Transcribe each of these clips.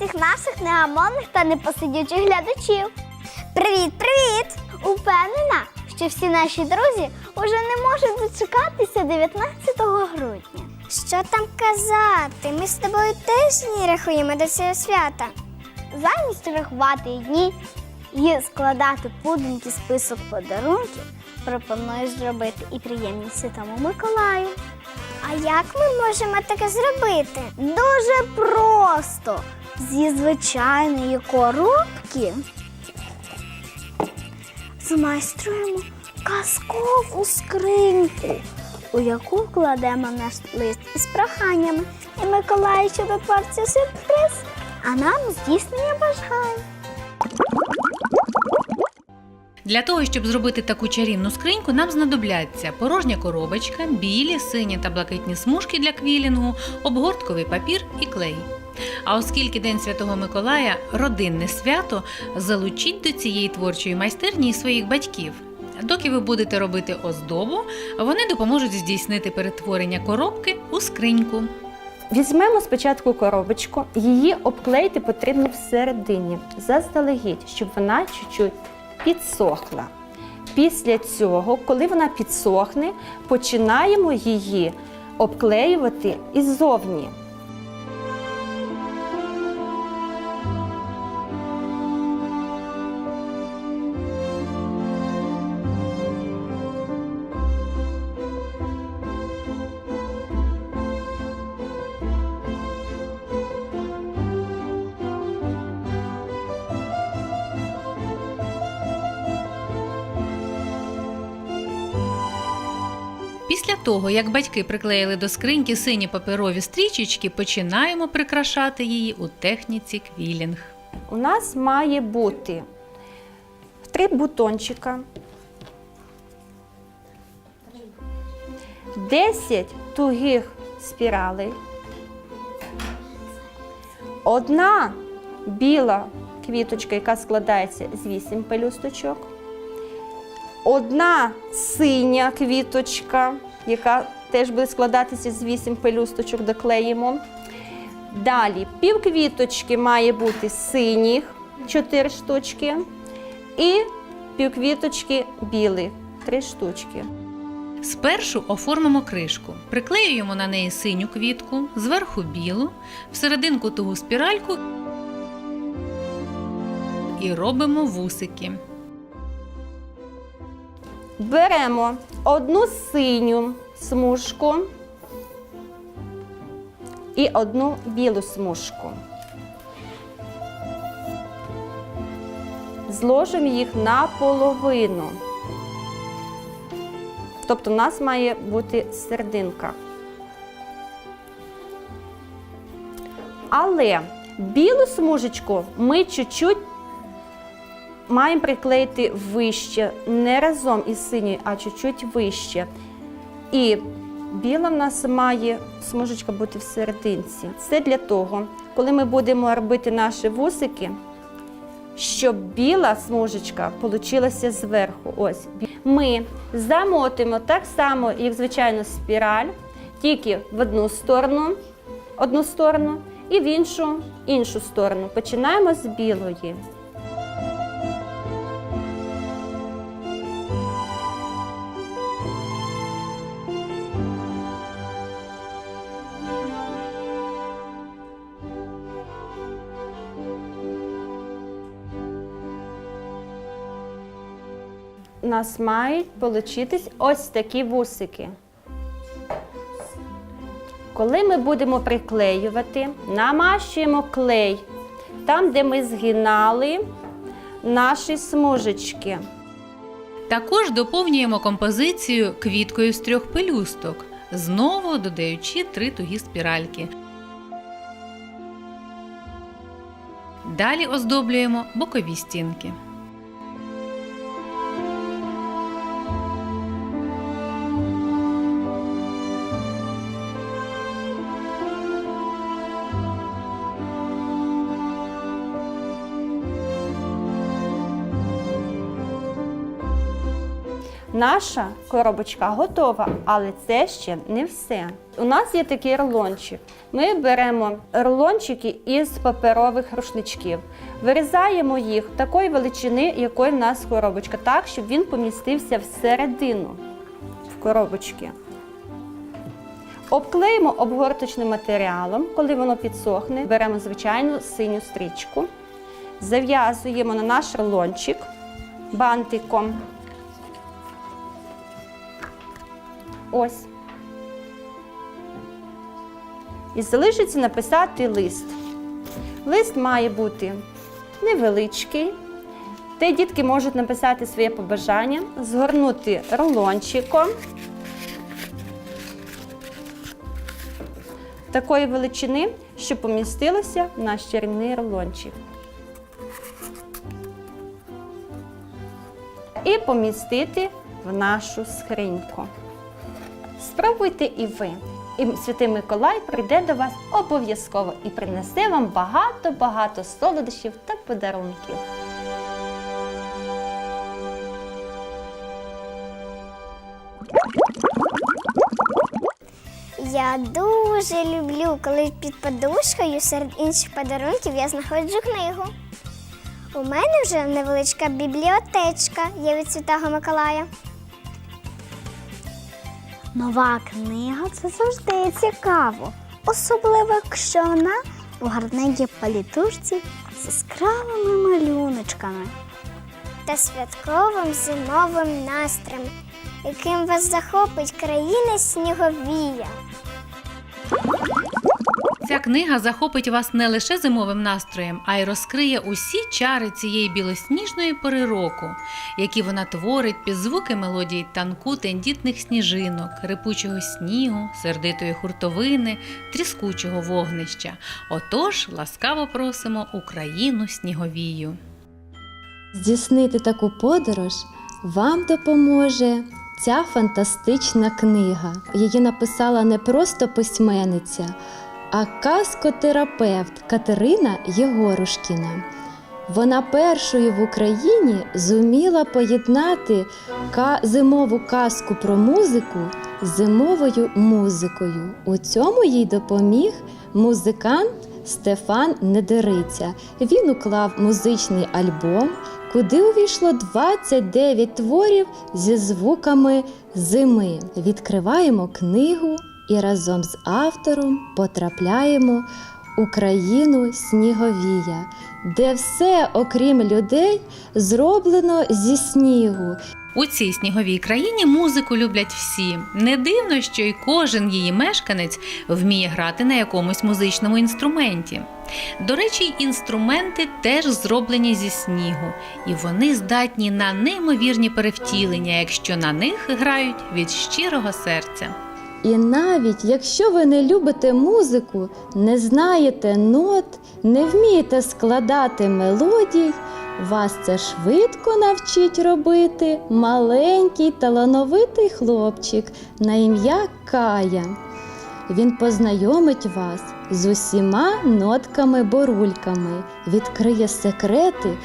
наших негамонних та непосидючих глядачів. Привіт, привіт! Упевнена, що всі наші друзі уже не можуть дочекатися 19 грудня. Що там казати? Ми з тобою теж дні рахуємо до цього свята. Замість рахувати дні і складати пуденький список подарунків, пропоную зробити і приємність Святому Миколаю. А як ми можемо таке зробити? Дуже просто. Зі звичайної коробки змайструємо казкову скриньку, у яку кладемо наш лист із проханнями. І Миколай чудотворця сюрприз, а нам здійснення бажань. Для того, щоб зробити таку чарівну скриньку, нам знадобляться порожня коробочка, білі, сині та блакитні смужки для квілінгу, обгортковий папір і клей. А оскільки День Святого Миколая родинне свято, залучіть до цієї творчої майстерні і своїх батьків. Доки ви будете робити оздобу, вони допоможуть здійснити перетворення коробки у скриньку. Візьмемо спочатку коробочку, її обклеїти потрібно всередині, заздалегідь, щоб вона чуть-чуть підсохла. Після цього, коли вона підсохне, починаємо її обклеювати іззовні. Того, як батьки приклеїли до скриньки сині паперові стрічечки, починаємо прикрашати її у техніці квілінг. У нас має бути три бутончика, 10 тугих спіралей, одна біла квіточка, яка складається з 8 пелюсточок, одна синя квіточка, яка теж буде складатися з 8 пелюсточок, доклеїмо. Далі пів квіточки має бути синіх 4 штучки і пів квіточки білих 3 штучки. Спершу оформимо кришку, приклеюємо на неї синю квітку, зверху білу, всерединку тугу спіральку і робимо вусики. Беремо одну синю смужку і одну білу смужку. Зложимо їх наполовину. Тобто у нас має бути серединка. Але білу смужечку ми чуть-чуть маємо приклеїти вище, не разом із синьою, а чуть-чуть вище. І біла в нас має смужечка бути в серединці. Це для того, коли ми будемо робити наші вусики, щоб біла смужечка получилася зверху. Ось. Ми замотуємо так само, як звичайно, спіраль, тільки в одну сторону, одну сторону і в іншу іншу сторону. Починаємо з білої. Нас мають получитись ось такі вусики. Коли ми будемо приклеювати, намащуємо клей там, де ми згинали наші смужечки. Також доповнюємо композицію квіткою з трьох пелюсток, знову додаючи три тугі спіральки. Далі оздоблюємо бокові стінки. Наша коробочка готова, але це ще не все. У нас є такий рулончик. Ми беремо рулончики із паперових рушничків, вирізаємо їх такої величини, якої в нас коробочка, так, щоб він помістився всередину в коробочки. Обклеїмо обгорточним матеріалом, коли воно підсохне, беремо звичайну синю стрічку, зав'язуємо на наш рулончик бантиком. Ось. І залишиться написати лист. Лист має бути невеличкий, де дітки можуть написати своє побажання, згорнути рулончиком. Такої величини, щоб помістилося в наш чарівний рулончик. І помістити в нашу скриньку. Спробуйте і ви. І Святий Миколай прийде до вас обов'язково і принесе вам багато-багато солодощів та подарунків. Я дуже люблю, коли під подушкою серед інших подарунків я знаходжу книгу. У мене вже невеличка бібліотечка є від Святого Миколая. Нова книга це завжди цікаво. Особливо, якщо вона у гарненькій палітушці з яскравими малюночками. та святковим зимовим настроєм, яким вас захопить країна сніговія. Книга захопить вас не лише зимовим настроєм, а й розкриє усі чари цієї білосніжної пори року, які вона творить під звуки мелодії танку тендітних сніжинок, рипучого снігу, сердитої хуртовини, тріскучого вогнища. Отож, ласкаво просимо Україну сніговію. Здійснити таку подорож вам допоможе ця фантастична книга. Її написала не просто письменниця, а казкотерапевт Катерина Єгорушкіна. Вона першою в Україні зуміла поєднати зимову казку про музику з зимовою музикою. У цьому їй допоміг музикант Стефан Недериця. Він уклав музичний альбом, куди увійшло 29 творів зі звуками зими. Відкриваємо книгу і разом з автором потрапляємо у країну Сніговія, де все, окрім людей, зроблено зі снігу. У цій сніговій країні музику люблять всі. Не дивно, що й кожен її мешканець вміє грати на якомусь музичному інструменті. До речі, інструменти теж зроблені зі снігу, і вони здатні на неймовірні перевтілення, якщо на них грають від щирого серця. І навіть якщо ви не любите музику, не знаєте нот, не вмієте складати мелодій, вас це швидко навчить робити маленький талановитий хлопчик на ім'я Кая. Він познайомить вас з усіма нотками-борульками, відкриє секрети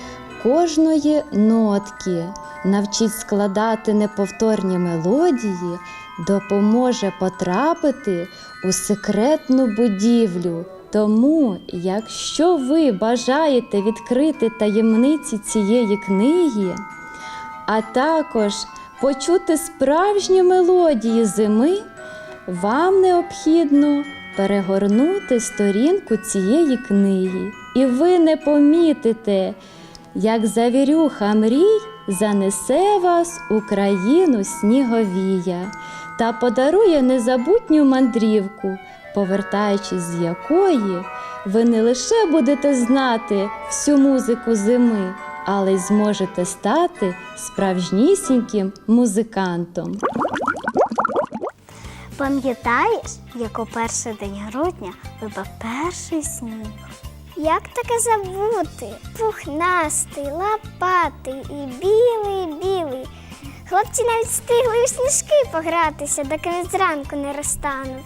кожної нотки, навчить складати неповторні мелодії, допоможе потрапити у секретну будівлю. Тому, якщо ви бажаєте відкрити таємниці цієї книги, а також почути справжні мелодії зими, вам необхідно перегорнути сторінку цієї книги, і ви не помітите, як завірюха мрій занесе вас у країну сніговія та подарує незабутню мандрівку, повертаючись з якої ви не лише будете знати всю музику зими, але й зможете стати справжнісіньким музикантом. Пам'ятаєш, як у перший день грудня випав перший сніг? Як таке забути? Пухнастий, лопатий і білий, білий. Хлопці навіть встигли у сніжки погратися, доки він зранку не розтанув.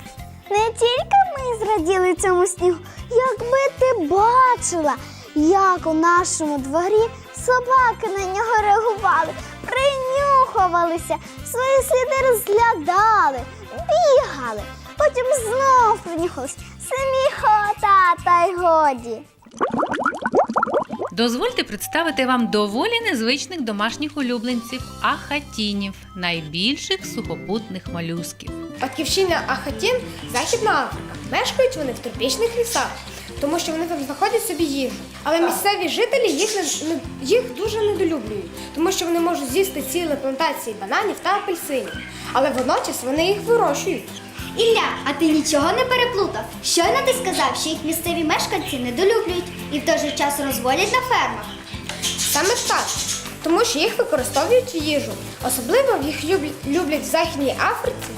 Не тільки ми зраділи цьому снігу, якби ти бачила, як у нашому дворі собаки на нього реагували, принюхувалися, свої сліди розглядали, бігали, потім знов принюхались. Сміхота та й годі. Дозвольте представити вам доволі незвичних домашніх улюбленців ахатінів, найбільших сухопутних молюсків. Батьківщина Ахатін Західна Африка. Мешкають вони в тропічних лісах, тому що вони там знаходять собі їжу. Але місцеві жителі їх не, не- їх дуже недолюблюють, тому що вони можуть з'їсти цілі плантації бананів та апельсинів. Але водночас вони їх вирощують. Ілля, а ти нічого не переплутав? Щойно ти сказав, що їх місцеві мешканці недолюблюють і в той же час розводять на фермах. Саме так, тому що їх використовують в їжу. Особливо їх люблять, в Західній Африці,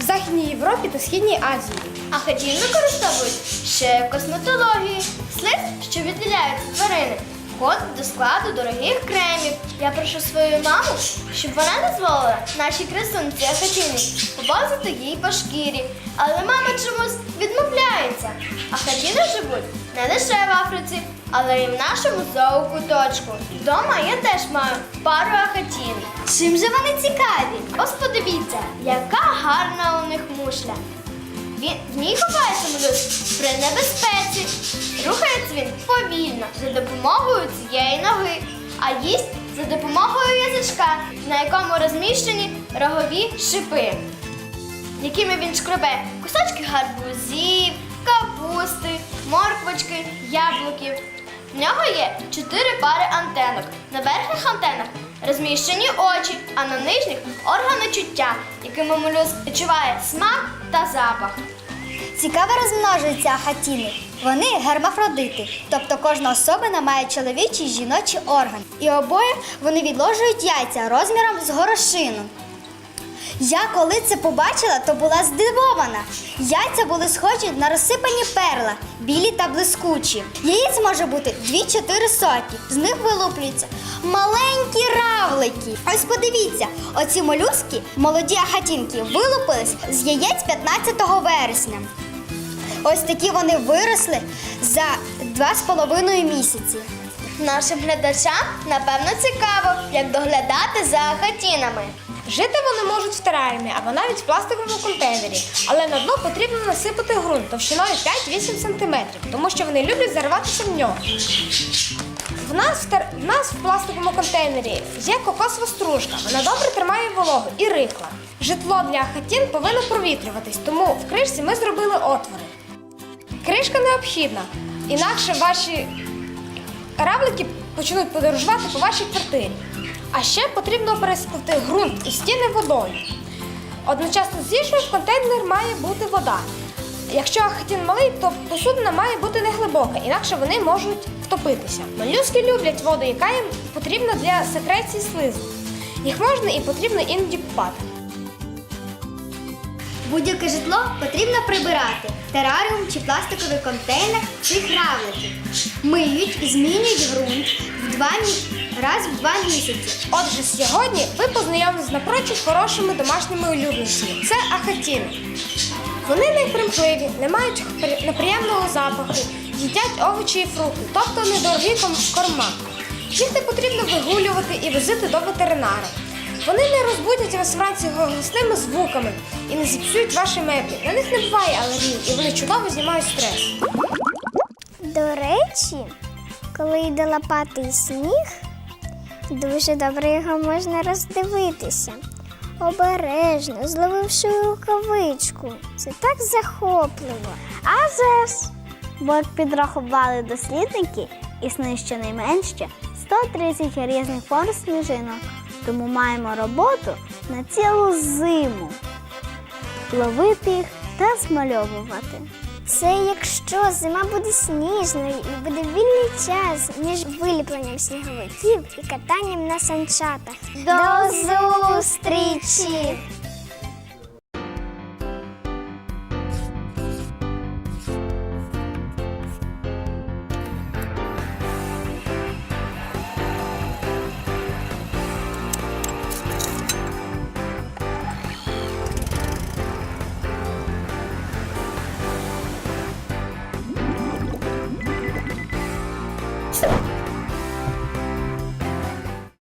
в Західній Європі та Східній Азії. А хатін використовують ще в косметології, слиз, що відділяють тварини, входить до складу дорогих кремів. Я прошу свою маму, щоб вона дозволила нашій красунці Ахатіні побазити їй по шкірі. Але мама чомусь відмовляється. Ахатіни живуть не лише в Африці, але й в нашому зоокуточку. Вдома я теж маю пару ахатін. Чим же вони цікаві? Ось подивіться, яка гарна у них мушля. Він в ній ховається молюск при небезпеці. Рухається він повільно за допомогою цієї ноги, а їсть за допомогою язичка, на якому розміщені рогові шипи, якими він шкребе кусочки гарбузів, капусти, морквочки, яблуків. В нього є чотири пари антенок. На верхніх антенах розміщені очі, а на нижніх органи чуття, якими молюск відчуває смак та запах. Цікаво розмножуються хатіни. Вони гермафродити, тобто кожна особина має чоловічий жіночий орган. І обоє вони відложують яйця розміром з горошину. Я коли це побачила, то була здивована. Яйця були схожі на розсипані перла, білі та блискучі. Яєць може бути 2-4 сотні. З них вилуплюються маленькі равлики. Ось подивіться, оці молюски, молоді ахатінки, вилупились з яєць 15 вересня. Ось такі вони виросли за 2,5 місяці. Нашим глядачам напевно цікаво, як доглядати за ахатінами. Жити вони можуть в тераріумі або навіть в пластиковому контейнері, але на дно потрібно насипати ґрунт товщиною 5-8 см, тому що вони люблять зариватися в нього. В нас в, тер... в нас в пластиковому контейнері є кокосова стружка. Вона добре тримає вологу і рихла. Житло для хатін повинно провітрюватись, тому в кришці ми зробили отвори. Кришка необхідна, інакше ваші равлики почнуть подорожувати по вашій квартирі. А ще потрібно пересипати ґрунт і стіни водою. Одночасно з їжею в контейнер має бути вода. Якщо ахатін малий, то посудина має бути неглибока, інакше вони можуть втопитися. Молюски люблять воду, яка їм потрібна для секреції слизу. Їх можна і потрібно іноді купати. Будь-яке житло потрібно прибирати. Тераріум чи пластиковий контейнер цих равликів. Миють і змінюють ґрунт в два мі... раз в два місяці. Отже, сьогодні ви познайомилися з напрочуд хорошими домашніми улюбленцями. Це ахатіни. Вони непримхливі, не мають неприємного запаху, їдять овочі і фрукти, тобто недорогі корма. Їх не потрібно вигулювати і возити до ветеринара. Вони не розбудять вас вранці голосними звуками і не зіпсують ваші меблі. На них не буває алергії, і вони чудово знімають стрес. До речі, коли йде лопатий сніг, дуже добре його можна роздивитися. Обережно, зловивши рукавичку. Це так захопливо. А вже ж! Бо підрахували дослідники, існує щонайменше 130 різних форм сніжинок. Тому маємо роботу на цілу зиму. Ловити їх та змальовувати. Це якщо зима буде сніжною і буде вільний час між виліпленням сніговиків і катанням на санчатах. До зустрічі!